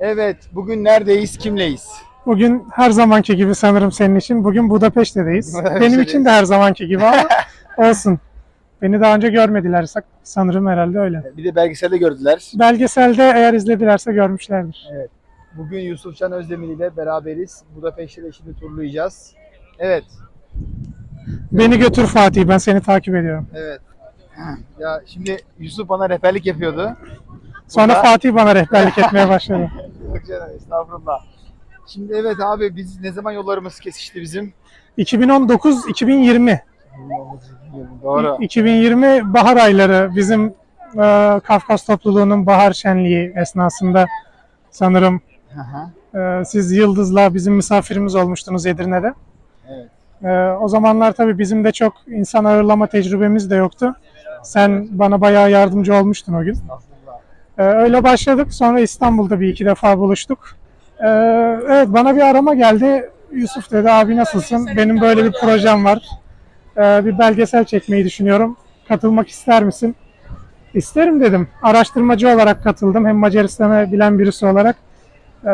Evet, bugün neredeyiz, kimleyiz? Bugün her zamanki gibi sanırım senin için. Bugün Budapeşte'deyiz. Benim için de her zamanki gibi ama olsun. Beni daha önce görmediler sanırım herhalde öyle. Bir de belgeselde gördüler. Belgeselde eğer izledilerse görmüşlerdir. Bugün Yusufcan Özdemir ile beraberiz. Budapeşte de şimdi turlayacağız. Evet, Beni götür Fatih ben seni takip ediyorum. evet. Ya şimdi Yusuf bana rehberlik yapıyordu. Sonra Burada- Fatih bana rehberlik etmeye başladı. Yok canım, estağfurullah. Şimdi evet abi biz ne zaman yollarımız kesişti bizim? 2019-2020. Doğru. 2020 bahar ayları bizim e, Kafkas topluluğunun bahar şenliği esnasında sanırım e, siz Yıldız'la bizim misafirimiz olmuştunuz Edirne'de. Evet. Ee, o zamanlar tabii bizim de çok insan ağırlama tecrübemiz de yoktu. Sen bana bayağı yardımcı olmuştun o gün. Estağfurullah. Ee, öyle başladık. Sonra İstanbul'da bir iki defa buluştuk. Ee, evet bana bir arama geldi. Yusuf dedi abi nasılsın? Benim böyle bir projem var. Ee, bir belgesel çekmeyi düşünüyorum. Katılmak ister misin? İsterim dedim. Araştırmacı olarak katıldım. Hem Macaristan'ı bilen birisi olarak. Ee,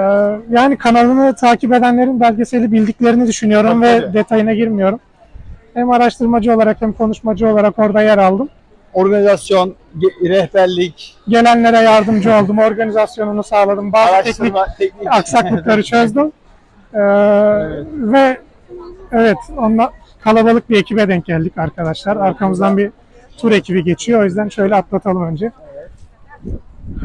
yani kanalını takip edenlerin belgeseli bildiklerini düşünüyorum Tabii, ve detayına girmiyorum. Hem araştırmacı olarak hem konuşmacı olarak orada yer aldım. Organizasyon, ge- rehberlik, Gelenlere yardımcı oldum, organizasyonunu sağladım. Bazı teknik araştırma, teknik. aksaklıkları çözdüm. Ee, Ve evet onunla kalabalık bir ekibe denk geldik arkadaşlar. Arkamızdan bir tur ekibi geçiyor. O yüzden şöyle atlatalım önce.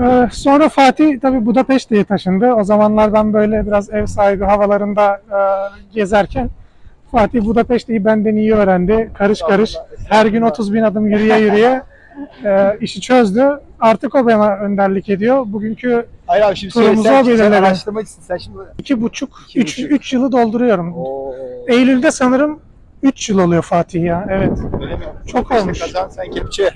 Ee, sonra Fatih tabii Budapeşte'ye taşındı. O zamanlardan böyle biraz ev sahibi havalarında e, gezerken Fatih Budapeşte'yi benden iyi öğrendi. Karış karış her gün 30 bin adım yürüye yürüye e, işi çözdü. Artık o bana önderlik ediyor. Bugünkü Hayır abi şimdi Turumuzu söyle sen, sen belirledi. Sen şimdi... iki buçuk, İki üç, buçuk. üç yılı dolduruyorum. Oo. Eylül'de sanırım 3 yıl oluyor Fatih ya. Evet. Öyle mi? Çok İşte olmuş. Kazan sen kepçe.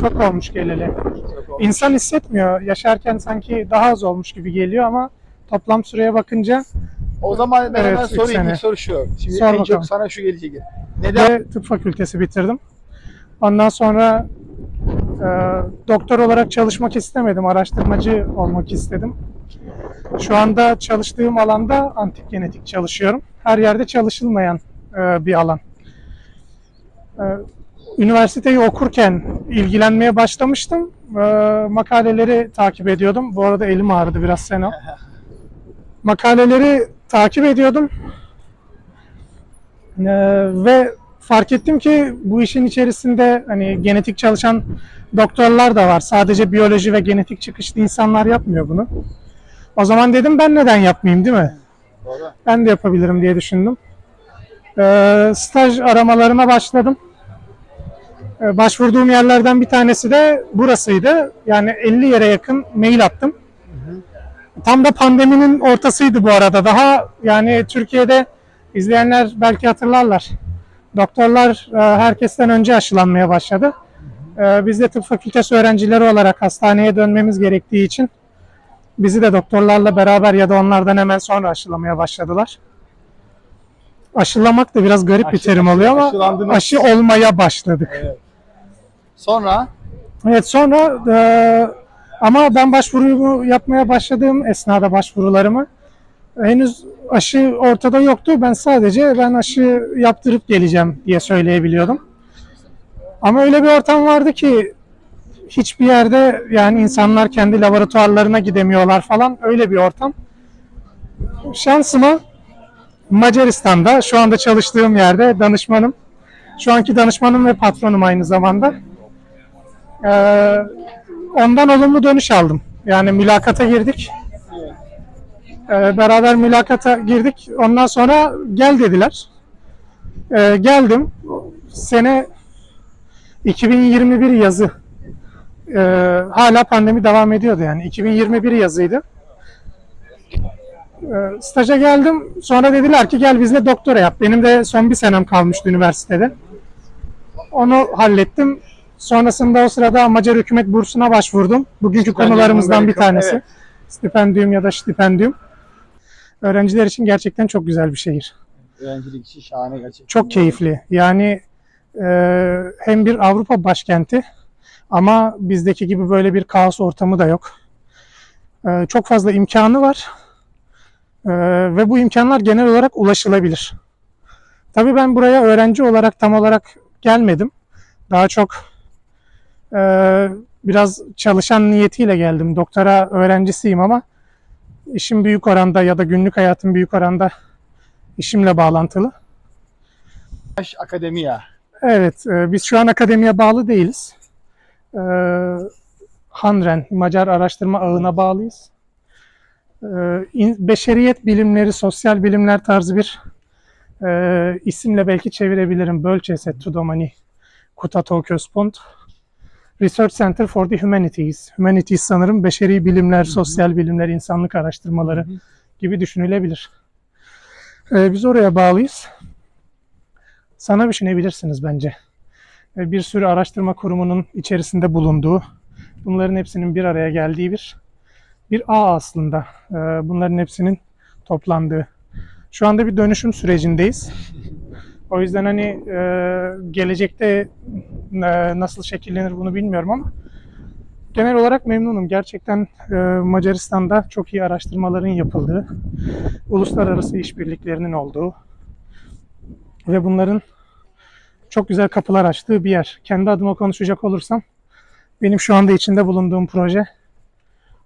Çok olmuş geleli. Çok olmuş. İnsan hissetmiyor. Yaşarken sanki daha az olmuş gibi geliyor ama toplam süreye bakınca O zaman ben Evet, hemen sorayım. sene. İlk soru şu. Şimdi Sor en bakalım. çok sana şu gelecek. Neden? ve tıp fakültesi bitirdim. Ondan sonra e, doktor olarak çalışmak istemedim. Araştırmacı olmak istedim. Şu anda çalıştığım alanda antik genetik çalışıyorum. Her yerde çalışılmayan e, bir alan. E, üniversiteyi okurken ilgilenmeye başlamıştım. E, makaleleri takip ediyordum. Bu arada elim ağrıdı biraz sen o. Makaleleri takip ediyordum. Ee, ve fark ettim ki bu işin içerisinde hani genetik çalışan doktorlar da var. Sadece biyoloji ve genetik çıkışlı insanlar yapmıyor bunu. O zaman dedim ben neden yapmayayım değil mi? Doğru. Ben de yapabilirim diye düşündüm. Ee, staj aramalarına başladım. Ee, başvurduğum yerlerden bir tanesi de burasıydı. Yani 50 yere yakın mail attım. Tam da pandeminin ortasıydı bu arada. Daha yani Türkiye'de izleyenler belki hatırlarlar. Doktorlar e, herkesten önce aşılanmaya başladı. E, Biz de tıp fakültesi öğrencileri olarak hastaneye dönmemiz gerektiği için bizi de doktorlarla beraber ya da onlardan hemen sonra aşılamaya başladılar. Aşılamak da biraz garip bir Aşı- terim oluyor ama aşı olmaya başladık. Evet. Sonra Evet sonra e, ama ben başvurumu yapmaya başladığım esnada başvurularımı henüz aşı ortada yoktu. Ben sadece ben aşı yaptırıp geleceğim diye söyleyebiliyordum. Ama öyle bir ortam vardı ki hiçbir yerde yani insanlar kendi laboratuvarlarına gidemiyorlar falan öyle bir ortam. Şansıma Macaristan'da şu anda çalıştığım yerde danışmanım. Şu anki danışmanım ve patronum aynı zamanda. Ee, ondan olumlu dönüş aldım. Yani mülakata girdik. Ee, beraber mülakata girdik. Ondan sonra gel dediler. Ee, geldim. Sene 2021 yazı. Ee, hala pandemi devam ediyordu yani. 2021 yazıydı. Ee, staja geldim. Sonra dediler ki gel bizle doktora yap. Benim de son bir senem kalmıştı üniversitede. Onu hallettim. Sonrasında o sırada Macar hükümet bursuna başvurdum. Bugünkü Stipendium konularımızdan bir tanesi. evet. Stipendiyum ya da stipendium. Öğrenciler için gerçekten çok güzel bir şehir. öğrencilik işi şahane gerçekten. Çok keyifli. Yani e, hem bir Avrupa başkenti ama bizdeki gibi böyle bir kaos ortamı da yok. Ee, çok fazla imkanı var. Ee, ve bu imkanlar genel olarak ulaşılabilir. Tabii ben buraya öğrenci olarak tam olarak gelmedim. Daha çok e, biraz çalışan niyetiyle geldim. Doktora öğrencisiyim ama işim büyük oranda ya da günlük hayatım büyük oranda işimle bağlantılı. Baş Akademiya. Evet, e, biz şu an akademiye bağlı değiliz. E, Hanren, Macar Araştırma Ağı'na bağlıyız. E, Beşeriyet bilimleri, sosyal bilimler tarzı bir isimle belki çevirebilirim. Bölçese Tudomani Kutatóköspont. Research Center for the Humanities. Humanities sanırım beşeri bilimler, sosyal bilimler, insanlık araştırmaları gibi düşünülebilir. E, biz oraya bağlıyız sana düşünebilirsiniz bence. E, Bir sürü araştırma kurumunun içerisinde bulunduğu, bunların hepsinin bir araya geldiği bir bir ağ aslında. E, Bunların hepsinin toplandığı. Şu anda bir dönüşüm sürecindeyiz. O yüzden hani e, gelecekte e, nasıl şekillenir bunu bilmiyorum ama genel olarak memnunum. Gerçekten e, Macaristan'da çok iyi araştırmaların yapıldığı, uluslararası işbirliklerinin olduğu ve bunların çok güzel kapılar açtığı bir yer. Kendi adıma konuşacak olursam benim şu anda içinde bulunduğum proje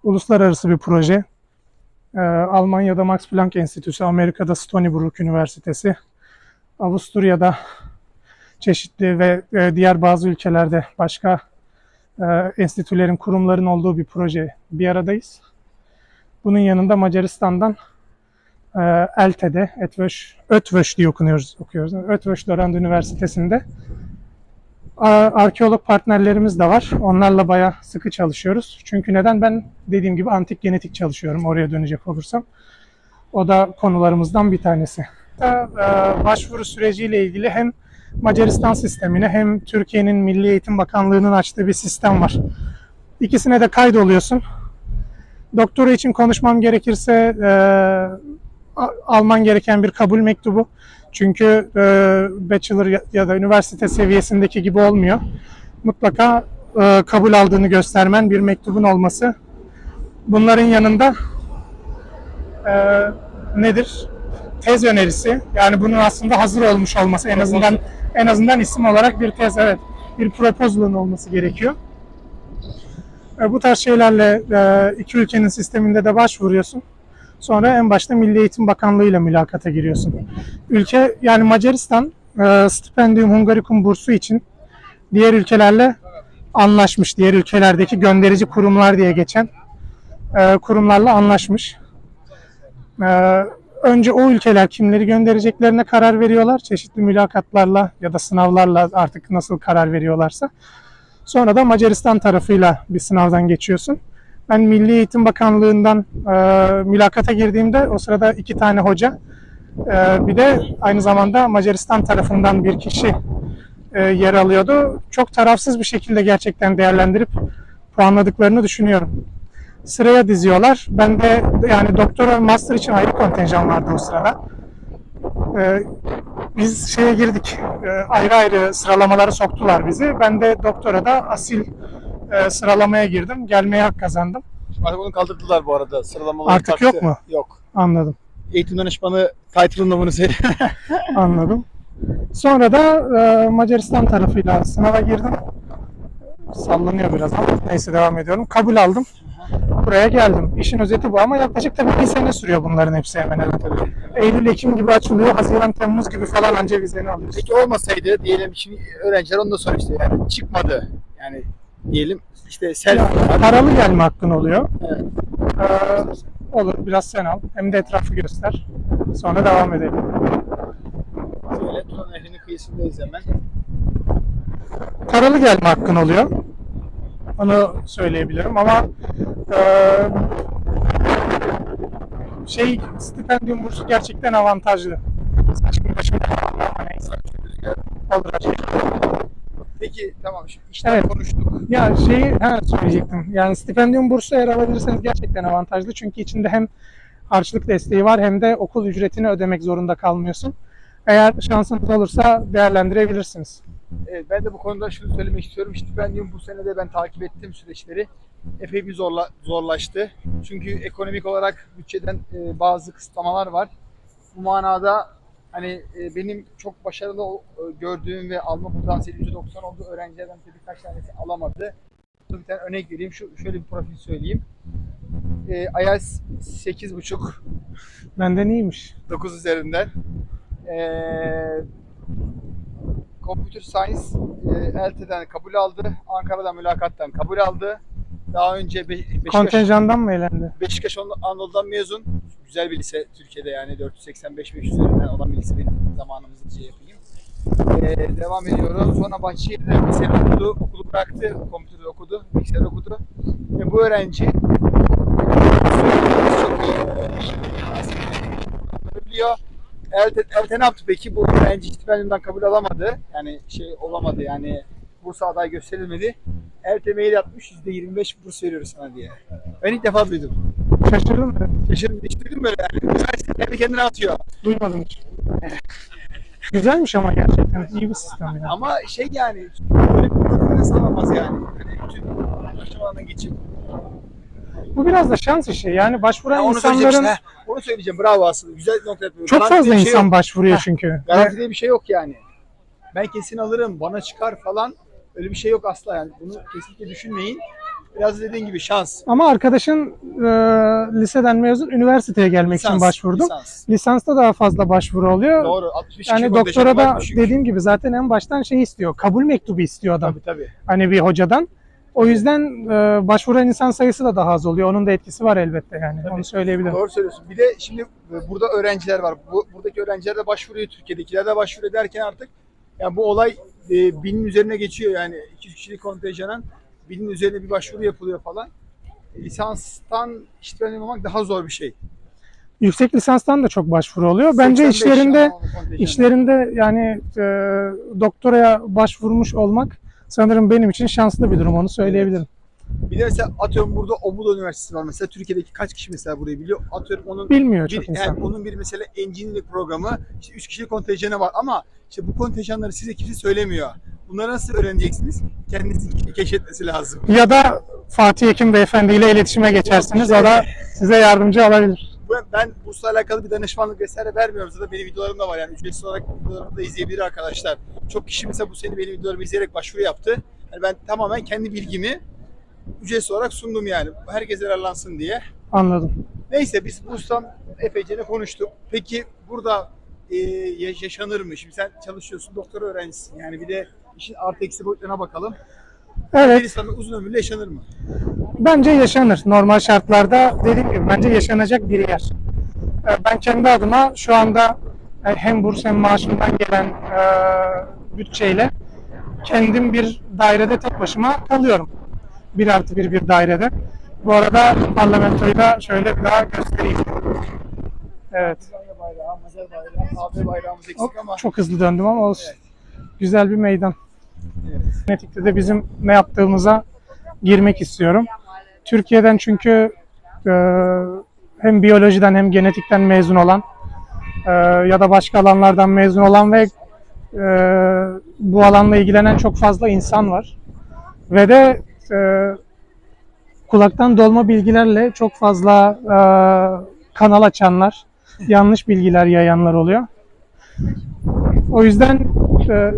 uluslararası bir proje. Ee, Almanya'da Max Planck Enstitüsü, Amerika'da Stony Brook Üniversitesi, Avusturya'da çeşitli ve e, diğer bazı ülkelerde başka e, enstitülerin, kurumların olduğu bir proje bir aradayız. Bunun yanında Macaristan'dan e, ELTE'de, Etvöş, Ötvöş diye okunuyoruz, okuyoruz. Ötvöş Dorand Üniversitesi'nde arkeolog partnerlerimiz de var. Onlarla bayağı sıkı çalışıyoruz. Çünkü neden? Ben dediğim gibi antik genetik çalışıyorum oraya dönecek olursam. O da konularımızdan bir tanesi. E, Başvuru süreciyle ilgili hem Macaristan sistemine hem Türkiye'nin Milli Eğitim Bakanlığı'nın açtığı bir sistem var. İkisine de kaydoluyorsun. Doktora için konuşmam gerekirse e, alman gereken bir kabul mektubu. Çünkü e, bachelor ya da üniversite seviyesindeki gibi olmuyor. Mutlaka e, kabul aldığını göstermen bir mektubun olması. Bunların yanında e, nedir? Tez önerisi. Yani bunun aslında hazır olmuş olması en azından en azından isim olarak bir tez evet bir proposal'ın olması gerekiyor. E, bu tarz şeylerle e, iki ülkenin sisteminde de başvuruyorsun. Sonra en başta Milli Eğitim Bakanlığı ile mülakata giriyorsun. Ülke yani Macaristan e, Stipendium Hungaricum bursu için diğer ülkelerle anlaşmış. Diğer ülkelerdeki gönderici kurumlar diye geçen e, kurumlarla anlaşmış. Önce o ülkeler kimleri göndereceklerine karar veriyorlar. Çeşitli mülakatlarla ya da sınavlarla artık nasıl karar veriyorlarsa. Sonra da Macaristan tarafıyla bir sınavdan geçiyorsun. Ben Milli Eğitim Bakanlığı'ndan e, mülakata girdiğimde o sırada iki tane hoca, e, bir de aynı zamanda Macaristan tarafından bir kişi e, yer alıyordu. Çok tarafsız bir şekilde gerçekten değerlendirip puanladıklarını düşünüyorum. Sıraya diziyorlar. Ben de yani doktora ve master için ayrı kontenjan vardı o sırada. E, biz şeye girdik, e, ayrı ayrı sıralamaları soktular bizi. Ben de doktora da asil e, sıralamaya girdim. Gelmeye hak kazandım. Artık onu kaldırdılar bu arada. Sıralamaları Artık taktı. yok mu? Yok. Anladım. Eğitim danışmanı title'ında bunu söylüyor. Anladım. Sonra da e, Macaristan tarafıyla sınava girdim. Sallanıyor biraz ama neyse devam ediyorum. Kabul aldım. Buraya geldim. İşin özeti bu ama yaklaşık tabii bir sene sürüyor bunların hepsi hemen hemen. Eylül, Ekim gibi açılıyor. Haziran, Temmuz gibi falan anca vizeni alıyorsun. Peki olmasaydı diyelim şimdi öğrenciler da soruyor işte yani çıkmadı. Yani diyelim işte selfie. Paralı gelme hakkın oluyor. Evet. Ee, olur biraz sen al. Hem de etrafı göster. Sonra devam edelim. Şöyle Tuna Nehri'nin kıyısındayız hemen. Paralı gelme hakkın oluyor. Onu söyleyebilirim ama e, şey stipendium bursu gerçekten avantajlı. Saçma başım ama neyse. Olur şey. Peki tamam şimdi işten Evet. konuştuk. Ya şeyi ha, söyleyecektim. Yani stipendium bursu eğer alabilirseniz gerçekten avantajlı. Çünkü içinde hem harçlık desteği var hem de okul ücretini ödemek zorunda kalmıyorsun. Eğer şansınız olursa değerlendirebilirsiniz. Evet, ben de bu konuda şunu söylemek istiyorum. Stipendium bu sene de ben takip ettim süreçleri. epey bir zorla, zorlaştı. Çünkü ekonomik olarak bütçeden e, bazı kısıtlamalar var. Bu manada hani e, benim çok başarılı e, gördüğüm ve alma potansiyeli %90 olduğu öğrencilerden de birkaç tanesi alamadı. Bir tane örnek vereyim. Şu, şöyle bir profil söyleyeyim. E, IELTS 8.5 Benden iyiymiş. 9 üzerinden. Ee, Computer Science e, ELTE'den kabul aldı. Ankara'dan mülakattan kabul aldı. Daha önce Be- Beşiktaş, Kontenjandan mı elendi? Beşiktaş An- Anadolu'dan mezun. Güzel bir lise Türkiye'de yani 485-500 üzerinden olan bir lise benim zamanımızda şey yapayım. Ee, devam ediyorum. Sonra Bahçeşehir'de bilgisayar okudu. Okulu bıraktı. Kompütür okudu. Bilgisayar okudu. Ve bu öğrenci çok iyi biliyor. Elte, Elte ne yaptı peki? Bu öğrenci stipendiyumdan kabul alamadı. Yani şey olamadı yani Bursa aday gösterilmedi. Elte mail atmış %25 burs veriyoruz sana diye. Ben ilk defa duydum. Şaşırdım mı? Şaşırdım. Hiç duydun böyle yani? Üniversite kendi kendine atıyor. Duymadım hiç. Güzelmiş ama gerçekten. iyi bir sistem ya. Ama şey yani böyle bir profilde sağlamaz yani. Hani bütün aşamalardan geçip. Bu biraz da şans işi. Yani başvuran Ya onu söyleyeceğim insanların işte. Onu söyleyeceğim. Bravo aslında. Güzel bir nokta yapıyor. çok Garanti fazla diye bir şey insan yok. başvuruyor çünkü. Garanti diye bir şey yok yani. Ben kesin alırım, bana çıkar falan. Öyle bir şey yok asla yani. Bunu kesinlikle düşünmeyin. Biraz dediğin gibi şans. Ama arkadaşın e, liseden mezun üniversiteye gelmek için Lisans, başvurdum. lisans. Lisansta daha fazla başvuru oluyor. Doğru. 65 Yani kişi doktora kontenjanı da dediğim gibi zaten en baştan şey istiyor. Kabul mektubu istiyor adam. Tabii tabii. Hani bir hocadan. O yüzden e, başvuran insan sayısı da daha az oluyor. Onun da etkisi var elbette yani. Tabii. Onu söyleyebilirim. Doğru söylüyorsun. Bir de şimdi e, burada öğrenciler var. Bu, buradaki öğrenciler de başvuruyor, Türkiye'dekiler de başvuruyor derken artık yani bu olay e, binin üzerine geçiyor yani 200 kişilik kontenjanın binin üzerine bir başvuru yapılıyor falan. Lisanstan iştipendium almak daha zor bir şey. Yüksek lisanstan da çok başvuru oluyor. Bence 85 işlerinde işlerinde yani e, doktoraya başvurmuş olmak sanırım benim için şanslı bir durum. Onu söyleyebilirim. Bir de mesela atıyorum burada Omuda Üniversitesi var mesela Türkiye'deki kaç kişi mesela burayı biliyor? Atıyorum onun Bilmiyor bir, çok insan. yani onun bir mesela engineering programı işte 3 kişilik kontenjanı var ama işte bu kontenjanları size kimse söylemiyor. Bunları nasıl öğreneceksiniz? Kendinizi keşfetmesi lazım. Ya da Fatih Ekim Beyefendi ile iletişime geçersiniz. O da size yardımcı olabilir. Ben, bursla alakalı bir danışmanlık vesaire vermiyorum. Zaten benim videolarım da var yani ücretsiz olarak videolarımı da izleyebilir arkadaşlar. Çok kişi mesela bu sene benim videolarımı izleyerek başvuru yaptı. Yani ben tamamen kendi bilgimi ücretsiz olarak sundum yani. Herkes yararlansın diye. Anladım. Neyse biz burstan epeyce ne konuştuk. Peki burada e, yaş- yaşanır mı? Şimdi sen çalışıyorsun, doktora öğrencisin. Yani bir de işin artı eksi boyutlarına bakalım. Evet. İnsanın uzun ömürlü yaşanır mı? Bence yaşanır. Normal şartlarda dediğim gibi bence yaşanacak bir yer. Ee, Ben kendi adıma şu anda e, hem burs hem maaşımdan gelen e, bütçeyle kendim bir dairede tek başıma kalıyorum. Bir artı bir bir dairede. Bu arada parlamentoyu da şöyle bir daha göstereyim. Evet. Almanya bayrağı, Macar bayrağı, AB bayrağımız eksik ama Çok hızlı döndüm ama olsun. Evet. Güzel bir meydan. Evet. Genetikte de bizim ne yaptığımıza girmek istiyorum. Türkiye'den çünkü e, hem biyolojiden hem genetikten mezun olan e, ya da başka alanlardan mezun olan ve e, bu alanla ilgilenen çok fazla insan var. Ve de e, kulaktan dolma bilgilerle çok fazla e, kanal açanlar, yanlış bilgiler yayanlar oluyor. O yüzden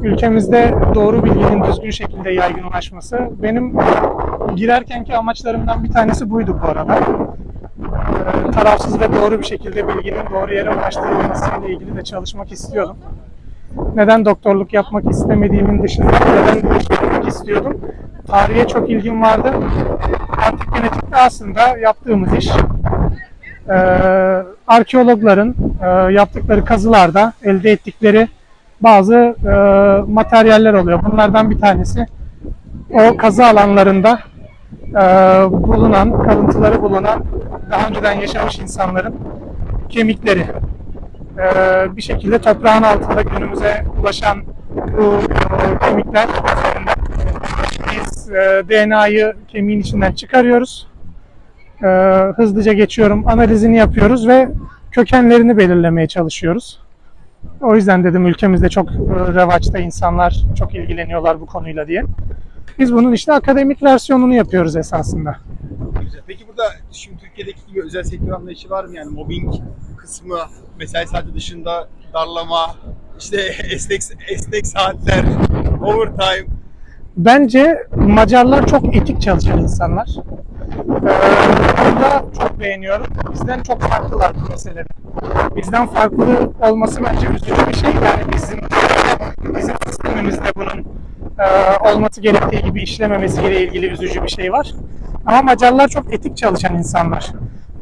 ülkemizde doğru bilginin düzgün şekilde yaygınlaşması benim girerkenki amaçlarımdan bir tanesi buydu bu arada. E, tarafsız ve doğru bir şekilde bilginin doğru yere ulaştırılması ile ilgili de çalışmak istiyordum. Neden doktorluk yapmak istemediğimin dışında neden yapmak istiyordum? Tarihe çok ilgim vardı. Antik genetikte aslında yaptığımız iş e, arkeologların e, yaptıkları kazılarda elde ettikleri bazı e, materyaller oluyor. Bunlardan bir tanesi o kazı alanlarında e, bulunan, kalıntıları bulunan daha önceden yaşamış insanların kemikleri. E, bir şekilde toprağın altında günümüze ulaşan bu e, kemikler üzerinden biz e, DNA'yı kemiğin içinden çıkarıyoruz. E, hızlıca geçiyorum, analizini yapıyoruz ve kökenlerini belirlemeye çalışıyoruz. O yüzden dedim ülkemizde çok e, revaçta insanlar çok ilgileniyorlar bu konuyla diye. Biz bunun işte akademik versiyonunu yapıyoruz esasında. Güzel. Peki burada şimdi Türkiye'deki gibi özel sektör anlayışı var mı? Yani mobbing kısmı, mesai saati dışında darlama, işte esnek, esnek saatler, overtime. Bence Macarlar çok etik çalışan insanlar. Bunu da çok beğeniyorum. Bizden çok farklılar bu meselede. Bizden farklı olması bence üzücü bir şey. Yani bizim bizim sistemimizde bunun e, olması gerektiği gibi işlememesiyle ilgili üzücü bir şey var. Ama Macarlar çok etik çalışan insanlar.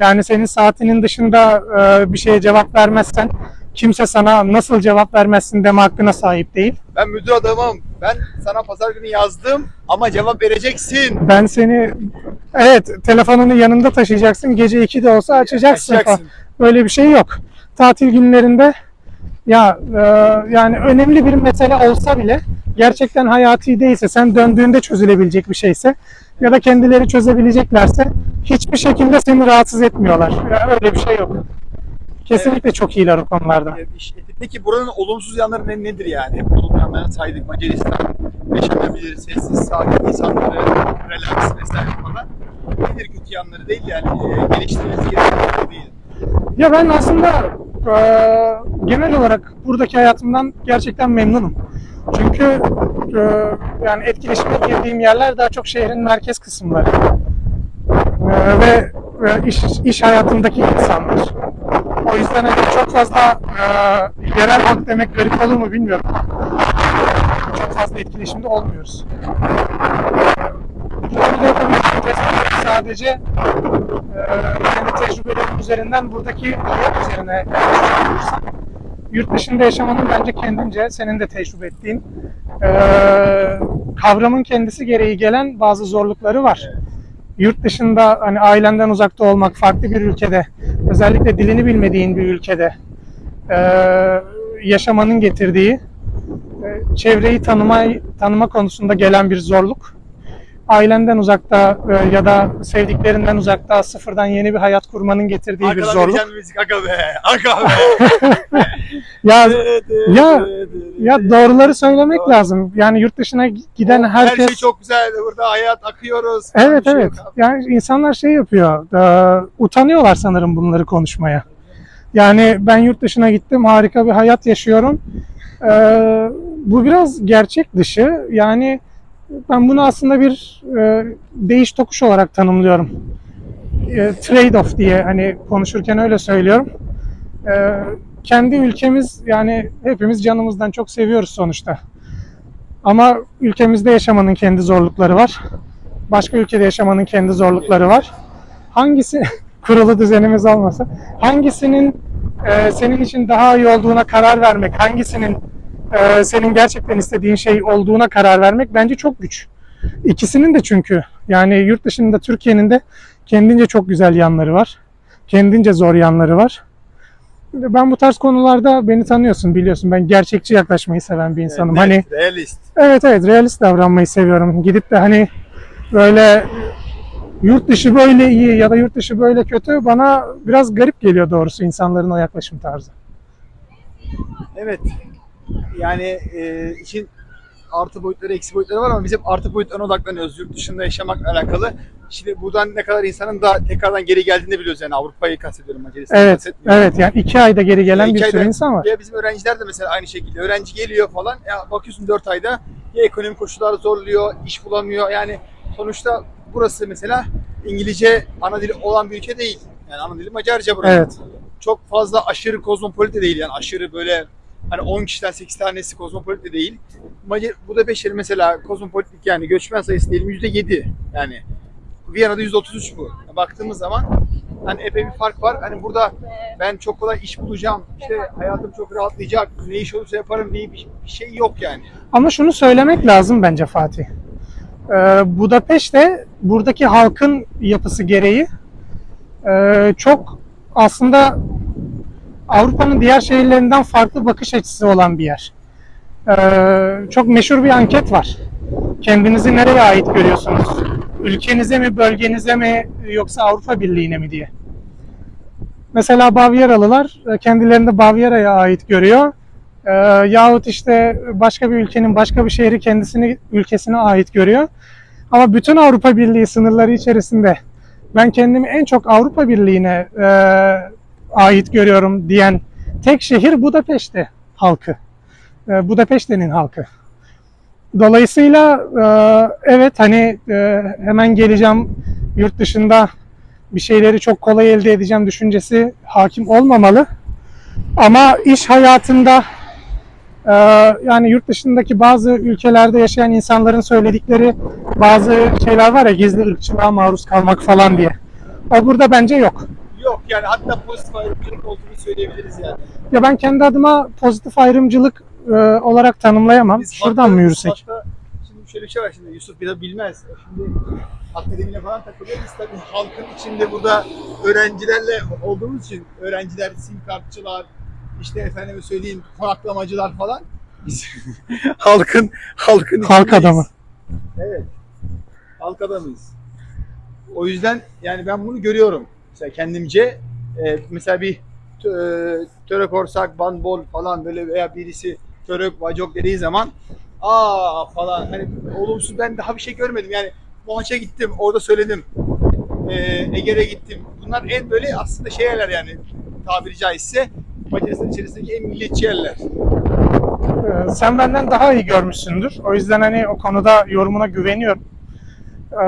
Yani senin saatinin dışında e, bir şeye cevap vermezsen kimse sana nasıl cevap vermezsin deme hakkına sahip değil. Ben müdür adamım. Ben sana pazar günü yazdım ama cevap vereceksin. Ben seni evet telefonunu yanında taşıyacaksın. Gece 2'de olsa açacaksın. Açacaksın. Böyle bir şey yok. Tatil günlerinde ya e, yani önemli bir mesele olsa bile gerçekten hayati değilse sen döndüğünde çözülebilecek bir şeyse ya da kendileri çözebileceklerse hiçbir şekilde seni rahatsız etmiyorlar. Ya öyle bir şey yok. Kesinlikle çok iyiler o konularda. Ee, iş- Peki buranın olumsuz yanları ne, nedir yani? Olumlu yanlarını saydık. Macaristan yaşanabilir, sessiz, sakin insanları, relax vesaire falan. Nedir kötü yanları değil yani. E, geliştirilmesi gereken değil. Ya ben aslında eee, genel olarak buradaki hayatımdan gerçekten memnunum. Çünkü eee, yani etkileşime girdiğim yerler daha çok şehrin merkez kısımları. Eee, ve, iş, iş hayatındaki insanlar. O yüzden hani çok fazla eee, yerel halk demek garip olur mu bilmiyorum. Çok fazla etkileşimde olmuyoruz. Bu konuda sadece ee, kendi tecrübelerim üzerinden buradaki hayat üzerine konuşacak olursam, yurt dışında yaşamanın bence kendince senin de tecrübe ettiğin ee, kavramın kendisi gereği gelen bazı zorlukları var. Yurt dışında hani ailenden uzakta olmak, farklı bir ülkede, özellikle dilini bilmediğin bir ülkede ee, yaşamanın getirdiği e, çevreyi tanıma tanıma konusunda gelen bir zorluk ailenden uzakta e, ya da sevdiklerinden uzakta sıfırdan yeni bir hayat kurmanın getirdiği bir Arkadan zorluk. vereceğim bir müzik. Aga be! Aga be! Ya ya ya doğruları söylemek lazım. Yani yurt dışına giden Her herkes şey çok güzel. Burada hayat akıyoruz. Evet Bir şey evet. yok. Yani insanlar şey yapıyor. e, utanıyorlar sanırım bunları konuşmaya. Yani ben yurt dışına gittim, harika bir hayat yaşıyorum. E, bu biraz gerçek dışı. Yani ben bunu aslında bir e, değiş tokuş olarak tanımlıyorum. E, trade-off diye hani konuşurken öyle söylüyorum. E, kendi ülkemiz yani hepimiz canımızdan çok seviyoruz sonuçta. Ama ülkemizde yaşamanın kendi zorlukları var. Başka ülkede yaşamanın kendi zorlukları var. Hangisi kurulu düzenimiz olmasa hangisinin e, senin için daha iyi olduğuna karar vermek, hangisinin e, senin gerçekten istediğin şey olduğuna karar vermek bence çok güç. İkisinin de çünkü yani yurt dışında Türkiye'nin de kendince çok güzel yanları var. Kendince zor yanları var. Ben bu tarz konularda beni tanıyorsun biliyorsun. Ben gerçekçi yaklaşmayı seven bir insanım. Evet, hani realist. Evet evet realist davranmayı seviyorum. Gidip de hani böyle yurt dışı böyle iyi ya da yurt dışı böyle kötü bana biraz garip geliyor doğrusu insanların o yaklaşım tarzı. Evet. Yani e, işin artı boyutları, eksi boyutları var ama biz hep artı boyutlarına odaklanıyoruz. Yurt dışında yaşamakla alakalı. Şimdi buradan ne kadar insanın da tekrardan geri geldiğini biliyoruz yani Avrupa'yı kastediyorum Macaristan'ı Evet, evet yani iki ayda geri gelen Ya bir sürü ayda- insan var. Ya bizim öğrenciler de mesela aynı şekilde. Öğrenci geliyor falan. Ya bakıyorsun 4 ayda ya ekonomik koşullar zorluyor, iş bulamıyor. Yani sonuçta burası mesela İngilizce ana dili olan bir ülke değil. Yani ana dili Macarca burası. Evet. Çok fazla aşırı kozmopolit de değil yani aşırı böyle hani 10 kişiden 8 tanesi kozmopolit de değil. Macar Budapeşte mesela kozmopolitlik yani göçmen sayısı diyelim %7 yani. Viyana'da %33 bu. Baktığımız zaman hani epey bir fark var. Hani burada ben çok kolay iş bulacağım, işte hayatım çok rahatlayacak, ne iş olursa yaparım diye bir şey yok yani. Ama şunu söylemek lazım bence Fatih. Ee, Budapeşte buradaki halkın yapısı gereği e, çok aslında Avrupa'nın diğer şehirlerinden farklı bakış açısı olan bir yer. Ee, çok meşhur bir anket var. Kendinizi nereye ait görüyorsunuz? Ülkenize mi, bölgenize mi yoksa Avrupa Birliği'ne mi diye. Mesela Bavyeralılar e, kendilerini Bavyera'ya ait görüyor. Ee, yahut işte başka bir ülkenin başka bir şehri kendisini ülkesine ait görüyor. Ama bütün Avrupa Birliği sınırları içerisinde ben kendimi en çok Avrupa Birliği'ne e, ait görüyorum diyen tek şehir Budapeşte halkı. E, Budapeşte'nin halkı. Dolayısıyla e, evet hani e, hemen geleceğim yurt dışında bir şeyleri çok kolay elde edeceğim düşüncesi hakim olmamalı. Ama iş hayatında e, yani yurt dışındaki bazı ülkelerde yaşayan insanların söyledikleri bazı şeyler var ya gizli ırkçılığa maruz kalmak falan diye. O burada bence yok. Yok yani hatta pozitif ayrımcılık olduğunu söyleyebiliriz yani. Ya ben kendi adıma pozitif ayrımcılık e, olarak tanımlayamam. Biz Şuradan hatta- mı yürüsek? Hatta şimdi şöyle bir şey var şimdi Yusuf bir de bilmez. Şimdi akademiyle falan takılıyor. Biz tabii halkın içinde burada öğrencilerle olduğumuz için öğrenciler, sim kartçılar, işte efendime söyleyeyim konaklamacılar falan. Biz halkın halkın Halk içindeyiz. adamı. Evet. Halk adamıyız. O yüzden yani ben bunu görüyorum. Mesela kendimce e, mesela bir e, Törek Orsak, Bandbol falan böyle veya birisi Törek, Vacok dediği zaman aa falan hani olumsuz ben daha bir şey görmedim. Yani bu maça gittim orada söyledim. E, Ege'ye gittim. Bunlar en böyle aslında şeyler yani tabiri caizse Macaristan içerisindeki en milliyetçi yerler. Ee, Sen benden daha iyi görmüşsündür. O yüzden hani o konuda yorumuna güveniyorum. Ee,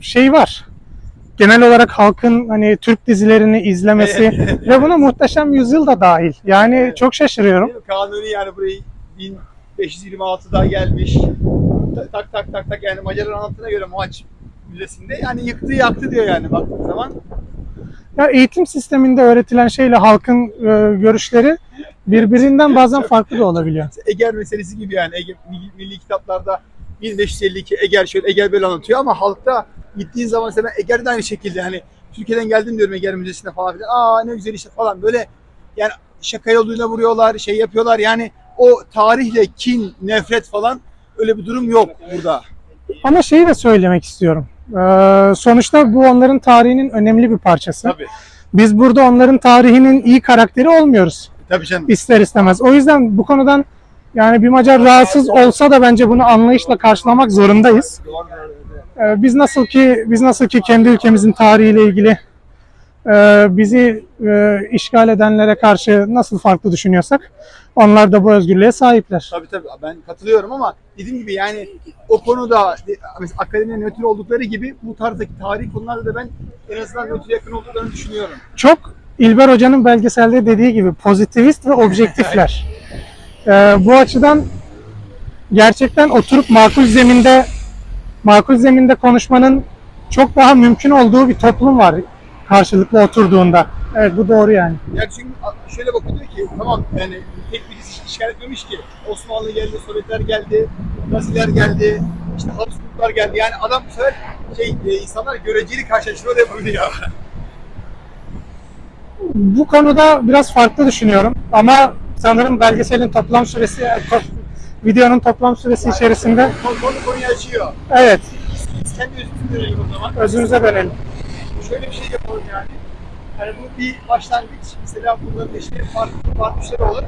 Şey var. Genel olarak halkın hani Türk dizilerini izlemesi ve buna Muhteşem Yüzyıl da dahil. Yani Evet. çok şaşırıyorum. Kanuni yani burayı 1526'da gelmiş. Tak tak tak tak yani Macarlar anlattığına göre maç müzesinde yani yıktı yaktı diyor yani baktığın zaman. Ya eğitim sisteminde öğretilen şeyle halkın e, görüşleri birbirinden bazen farklı da olabiliyor. Eger meselesi gibi yani Ege, milli, milli kitaplarda 1552 Eger şöyle Eger böyle anlatıyor ama halkta gittiğin zaman mesela ben Eger de aynı şekilde hani Türkiye'den geldim diyorum Eger Müzesi'ne falan filan. Aa ne güzel işte falan böyle yani şaka yoluyla vuruyorlar, şey yapıyorlar yani o tarihle kin, nefret falan öyle bir durum yok burada. Ama şeyi de söylemek istiyorum. Ee, sonuçta bu onların tarihinin önemli bir parçası. Tabii. Biz burada onların tarihinin iyi karakteri olmuyoruz. Tabii canım. ister istemez. O yüzden bu konudan yani bir Macar rahatsız olsa da bence bunu anlayışla karşılamak zorundayız. Ee, Biz nasıl ki biz nasıl ki kendi ülkemizin tarihiyle ilgili e, bizi e, işgal edenlere karşı nasıl farklı düşünüyorsak onlar da bu özgürlüğe sahipler. Tabii tabii ben katılıyorum ama dediğim gibi yani o konuda mesela akademiye nötr oldukları gibi bu tarzdaki tarihi konularda da ben en azından nötr yakın olduklarını düşünüyorum. Çok İlber Hoca'nın belgeselde dediği gibi pozitivist ve objektifler. Ee, bu açıdan gerçekten oturup makul zeminde makul zeminde konuşmanın çok daha mümkün olduğu bir toplum var karşılıklı oturduğunda. Evet bu doğru yani. Yani çünkü şöyle bakıyor ki tamam yani tek birisi işgal etmemiş ki. Osmanlı geldi, Sovyetler geldi, Naziler geldi, işte Habsburglar geldi. Yani adam bu sefer şey e, insanlar göreceli karşılaştırma da yapabiliyor. Bu konuda biraz farklı düşünüyorum ama sanırım belgeselin toplam süresi videonun toplam süresi içerisinde Konu, konu konuyu açıyor. evet Biz kendi özümüzü verelim o zaman. özümüze dönelim. şöyle bir şey yapalım yani. Yani bu bir başlangıç. Mesela bunların işte farklı farklı şeyler olur.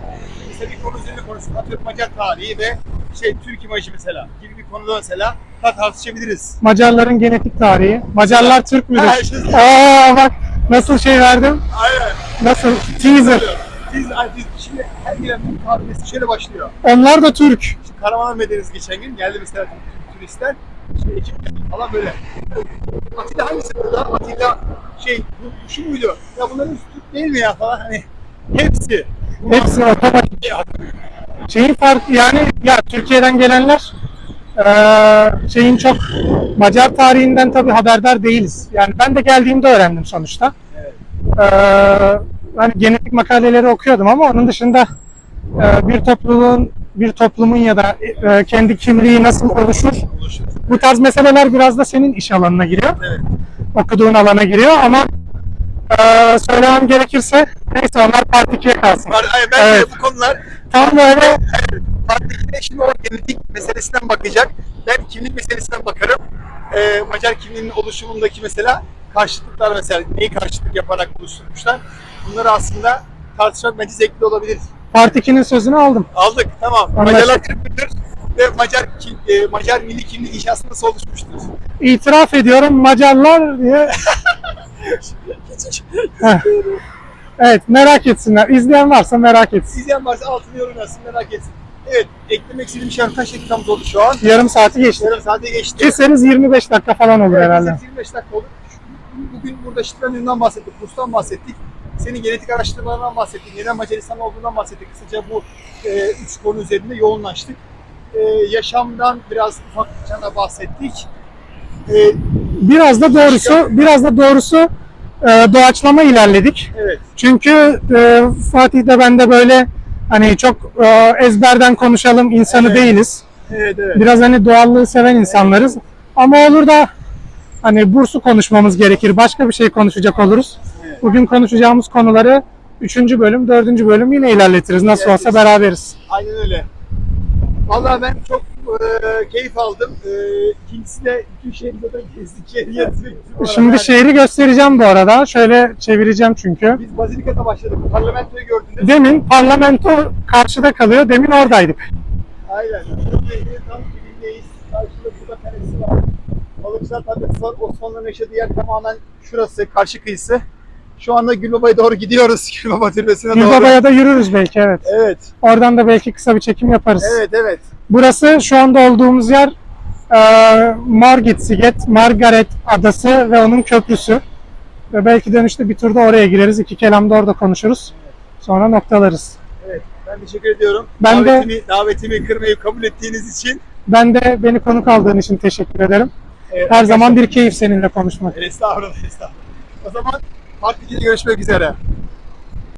Mesela bir konu üzerine konuşalım. Atıyorum Macar tarihi ve şey Türk imajı mesela gibi bir konuda mesela da tartışabiliriz. Macarların genetik tarihi. Macarlar Türk müdür? Aa bak nasıl şey verdim. Aynen. Nasıl? Teaser. Biz, biz şimdi her gelen Türk kabilesi şöyle başlıyor. Onlar da Türk. Şimdi Karaman Medeniz geçen gün geldi mesela turistler. İşte ekip falan böyle. Atilla hangisi burada? Atilla şey bu şu muydu? Ya bunların Türk değil mi ya falan hani hepsi. Hepsi otomatik. Şeyin farkı yani ya Türkiye'den gelenler eee, şeyin çok Macar tarihinden tabi haberdar değiliz. Yani ben de geldiğimde öğrendim sonuçta. Evet. Hani genetik makaleleri okuyordum ama onun dışında eee, bir topluluğun bir toplumun ya da eee, kendi kimliği nasıl oluşur Oluşur. bu tarz meseleler biraz da senin iş alanına giriyor. Evet. Okuduğun alana giriyor ama eee, söylemem gerekirse neyse onlar part 2'ye kalsın. Var, ben Evet. bu konular Tam böyle Partide şimdi o genetik meselesinden bakacak. Ben kimlik meselesinden bakarım. Ee, Macar kimliğinin oluşumundaki mesela karşıtlıklar mesela neyi karşıtlık yaparak oluşturmuşlar. Bunları aslında tartışmak bence zevkli olabilir. Part 2'nin sözünü aldım. Aldık tamam. Anlaştık. Macarlar Türk'tür ve Macar e, Macar milli kimlik inşası nasıl oluşmuştur? İtiraf ediyorum Macarlar diye. Evet merak etsinler. İzleyen varsa merak etsin. İzleyen varsa altını yorum yazsın merak etsin. Evet eklemek istediğim şey. Kaç dakikamız oldu şu an? Yarım saati geçti. Yarım saate geçti. Keseriz 25 dakika falan olur Evet, herhalde. biz 25 dakika oldu. Bugün burada Şitlanır'dan bahsettik, Rus'tan bahsettik. Senin genetik araştırmalarından bahsettik. Neden Macaristan olduğundan bahsettik. Kısaca bu e, üç konu üzerinde yoğunlaştık. E, yaşamdan biraz ufak cana bahsettik. E, Biraz da doğrusu, biraz da doğrusu e, doğaçlama ilerledik. evet, Çünkü e, Fatih de ben de böyle hani çok e, ezberden konuşalım insanı Evet. değiliz. evet, evet. Biraz hani doğallığı seven insanlarız. Ama olur da hani bursu konuşmamız gerekir. Başka bir şey konuşacak oluruz. Bugün konuşacağımız konuları 3. bölüm, 4. bölüm yine ilerletiriz. Nasıl olsa beraberiz. Aynen öyle. Vallahi ben çok e, keyif aldım. E, ikincisi de bütün şehri zaten gezdik. Şehri gezdik. Şimdi şehri göstereceğim bu arada. Şöyle çevireceğim çünkü. Biz Bazilika'da başladık. Parlamentoyu gördünüz. Demin parlamento karşıda kalıyor. Demin oradaydık. Aynen. Tam dibindeyiz. Karşıda burada kalesi var. Balıkçılar tableti var. Osmanlı'nın yaşadığı yer tamamen şurası, karşı kıyısı. Şu anda Gülbaba'ya doğru gidiyoruz. Gülbaba Türbesi'ne doğru. Gülbaba'ya da yürürüz belki evet. Evet, Oradan da belki kısa bir çekim yaparız. evet, evet. Burası şu anda olduğumuz yer e, Margit Siget, Margaret Adası ve onun köprüsü. Ve belki dönüşte bir turda oraya gireriz. İki kelam da orada konuşuruz. Sonra noktalarız. Evet, ben teşekkür ediyorum. Ben de- davetimi, davetimi kırmayı kabul ettiğiniz için. Ben de beni konuk aldığın için teşekkür ederim. Evet, Her zaman bir keyif seninle konuşmak. Estağfurullah, estağfurullah. O zaman Part 2'de görüşmek üzere.